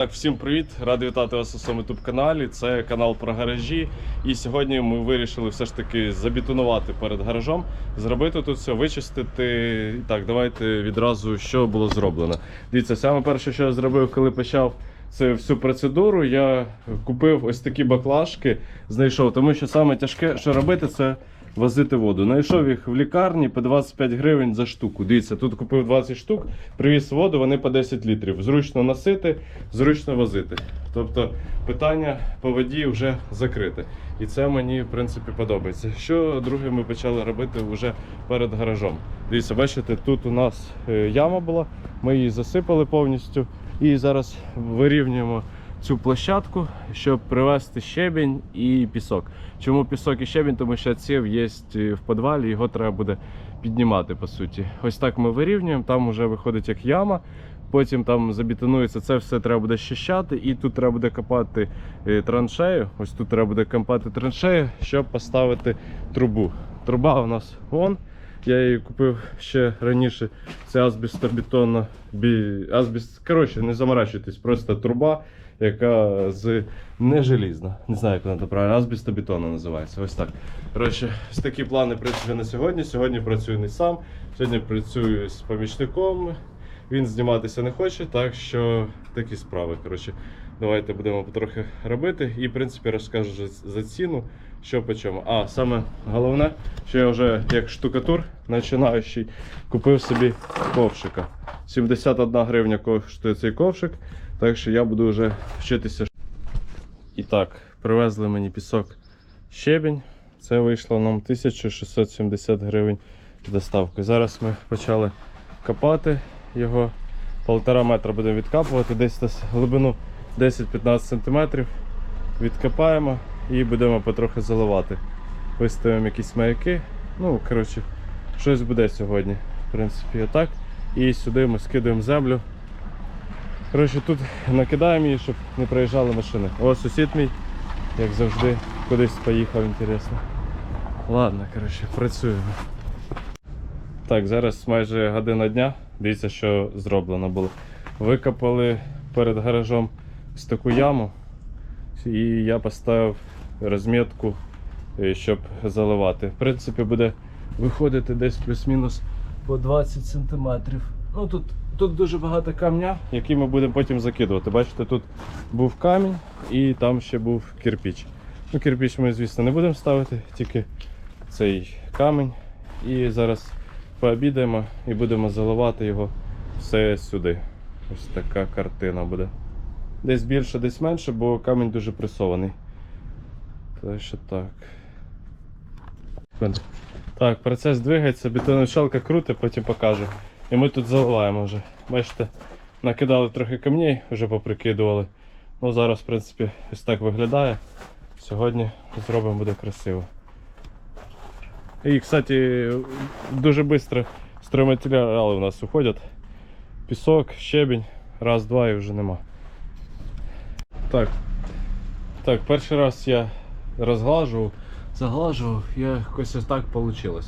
Так, всім привіт! Радий вітати вас у своєму youtube каналі. Це канал про гаражі. І сьогодні ми вирішили все ж таки забетонувати перед гаражом, зробити тут все, вичистити. І Так, давайте відразу що було зроблено. Дивіться, саме перше, що я зробив, коли почав це всю процедуру, я купив ось такі баклажки, знайшов, тому що саме тяжке, що робити, це возити воду. Знайшов їх в лікарні по 25 гривень за штуку. Дивіться, тут купив 20 штук, привіз воду, вони по 10 літрів. Зручно носити, зручно возити. Тобто питання по воді вже закрите. І це мені в принципі подобається. Що друге ми почали робити вже перед гаражом. Дивіться, бачите, тут у нас е, яма була, ми її засипали повністю і зараз вирівнюємо цю площадку, щоб привезти щебінь і пісок. Чому пісок і щебінь? Тому що ців є в підвалі, його треба буде піднімати по суті. Ось так ми вирівнюємо, там вже виходить як яма. Потім там забетонується, це все треба буде щищати, і тут треба буде копати е, траншею. Ось тут треба буде копати траншею, щоб поставити трубу. Труба у нас вон. Я її купив ще раніше. Це азбестобетонна бі... азбест. Коротше, не заморачуйтесь, просто труба, яка з не желізна. Не знаю, як вона правильно, азбестобетонна називається. Ось так. Коротше, ось такі плани в на сьогодні. Сьогодні працюю не сам. Сьогодні працюю з помічником. Він зніматися не хоче, так що такі справи. Коротше, давайте будемо потрохи робити. І, в принципі, розкажу за ціну, що по чому. А саме головне, що я вже як штукатур починаючий купив собі ковшика. 71 гривня коштує цей ковшик, так що я буду вже вчитися. І так, привезли мені пісок щебінь. Це вийшло нам 1670 гривень з доставкою. Зараз ми почали копати його. Полтора метра будемо відкапувати, десь на глибину 10-15 см. Відкопаємо і будемо потрохи заливати. Виставимо якісь маяки. Ну, коротше, щось буде сьогодні. В принципі, отак. І сюди ми скидаємо землю. Коротше, тут накидаємо її, щоб не проїжджали машини. О, сусід мій, як завжди, кудись поїхав, інтересно. Ладно, коротше, працюємо. Так, зараз майже година дня. Дивіться, що зроблено було. Викопали перед гаражом ось таку яму. І я поставив розмітку, е, щоб заливати. В принципі, буде виходити десь плюс-мінус по 20 см. Ну тут, тут дуже багато камня, який ми будемо потім закидувати. Бачите, тут був камінь і там ще був кирпіч. Ну, кирпіч ми, звісно, не будемо ставити, тільки цей камінь. І зараз пообідаємо і будемо заливати його все сюди. Ось така картина буде. Десь більше, десь менше, бо камінь дуже пресований. Так що так. Так, процес двигається, бетономішалка крутить, потім покажу. І ми тут заливаємо вже. Бачите, накидали трохи камней, вже поприкидували. Ну зараз, в принципі, ось так виглядає. Сьогодні зробимо буде красиво. І, кстати, дуже швидко стройматеріали у нас уходять. Пісок, щебінь, раз, два і вже нема. Так. Так, перший раз я розглажував, заглажував, і якось ось так вийшло.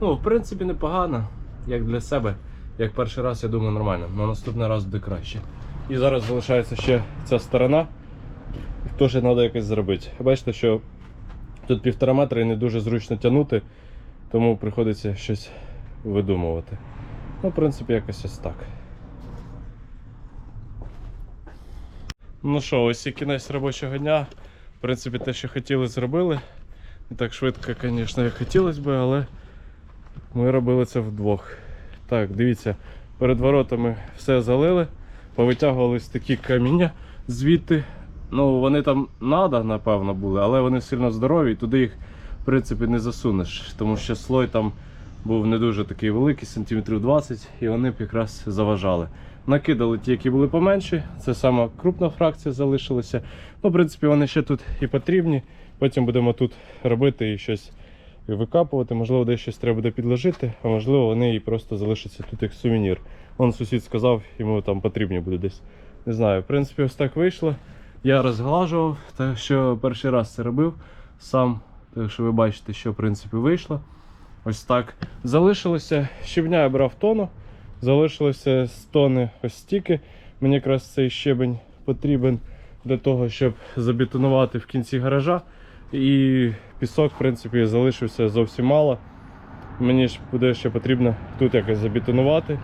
Ну, в принципі, непогано, як для себе. Як перший раз, я думаю, нормально. На наступний раз буде краще. І зараз залишається ще ця сторона. Теж треба якось зробити. Бачите, що тут півтора метра і не дуже зручно тягнути, тому приходиться щось видумувати. Ну, в принципі, якось ось так. Ну що, ось і кінець робочого дня. В принципі, те, що хотіли, зробили. Не так швидко, звісно, як хотілося б, але ми робили це вдвох. Так, дивіться, перед воротами все залили, повитягувались такі каміння звідти. Ну, вони там надо, напевно, були, але вони сильно здорові, і туди їх, в принципі, не засунеш, тому що слой там був не дуже такий великий, сантиметрів 20, і вони б якраз заважали. Накидали ті, які були поменші. Це сама крупна фракція залишилася. Ну, в принципі, вони ще тут і потрібні. Потім будемо тут робити і щось викапувати. Можливо, десь щось треба буде підложити, а можливо, вони і просто залишаться тут як сувенір. Вон сусід сказав, йому там потрібні буде десь. Не знаю, в принципі, ось так вийшло. Я розглажував, так що перший раз це робив сам. Так що ви бачите, що в принципі вийшло. Ось так. Залишилося. Щебня я брав тону. Залишилося з тони ось стільки. Мені якраз цей щебень потрібен для того, щоб забетонувати в кінці гаража. І пісок, в принципі, залишився зовсім мало. Мені ж буде ще потрібно тут якось забетонувати.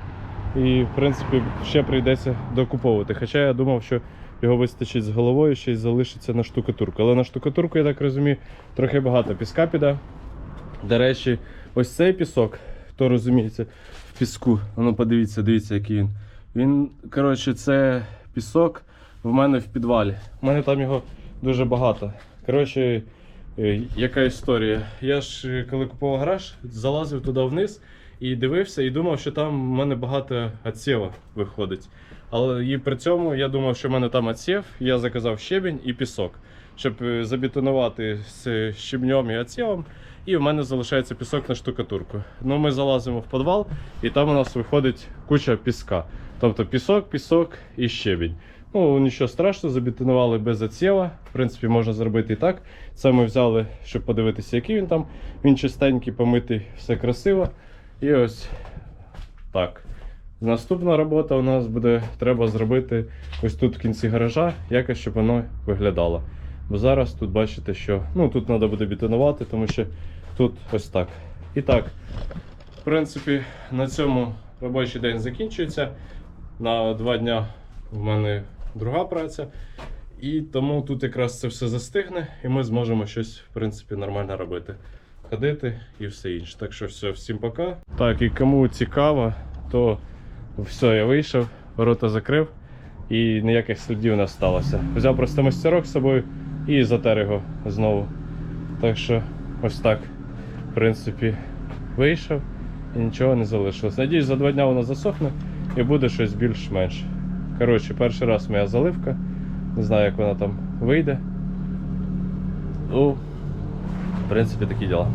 І, в принципі, ще прийдеться докуповувати. Хоча я думав, що його вистачить з головою, ще й залишиться на штукатурку. Але на штукатурку, я так розумію, трохи багато піска піде. До речі, ось цей пісок, хто розуміється, в піску. Ну, подивіться, дивіться, який він. Він, коротше, це пісок в мене в підвалі. У мене там його дуже багато. Коротше, яка історія? Я ж е, коли купував гараж, залазив туди вниз і дивився, і думав, що там в мене багато отсєва виходить. Але і при цьому я думав, що в мене там отсєв, я заказав щебінь і пісок, щоб е, забетонувати з щебнем і отсєвом. І в мене залишається пісок на штукатурку. Ну, ми залазимо в підвал, і там у нас виходить куча піска. Тобто пісок, пісок і щебінь. Ну, нічого страшного, забетонували без отсєва. В принципі, можна зробити і так. Це ми взяли, щоб подивитися, який він там. Він чистенький, помитий, все красиво. І ось так. Наступна робота у нас буде треба зробити ось тут в кінці гаража, якось щоб воно виглядало. Бо зараз тут бачите, що ну, тут треба буде бетонувати, тому що тут ось так. І так, в принципі, на цьому робочий день закінчується. На два дня в мене друга праця. І тому тут якраз це все застигне, і ми зможемо щось, в принципі, нормально робити. Ходити і все інше. Так що все, всім пока. Так, і кому цікаво, то все, я вийшов, ворота закрив і ніяких слідів не сталося. Взяв просто мастерок з собою і затер його знову. Так що ось так, в принципі, вийшов і нічого не залишилось. Надіюсь, за два дня воно засохне і буде щось більш-менш. Коротше, перший раз моя заливка. Не знаю, як вона там вийде. Ну, в принципі, такі діла.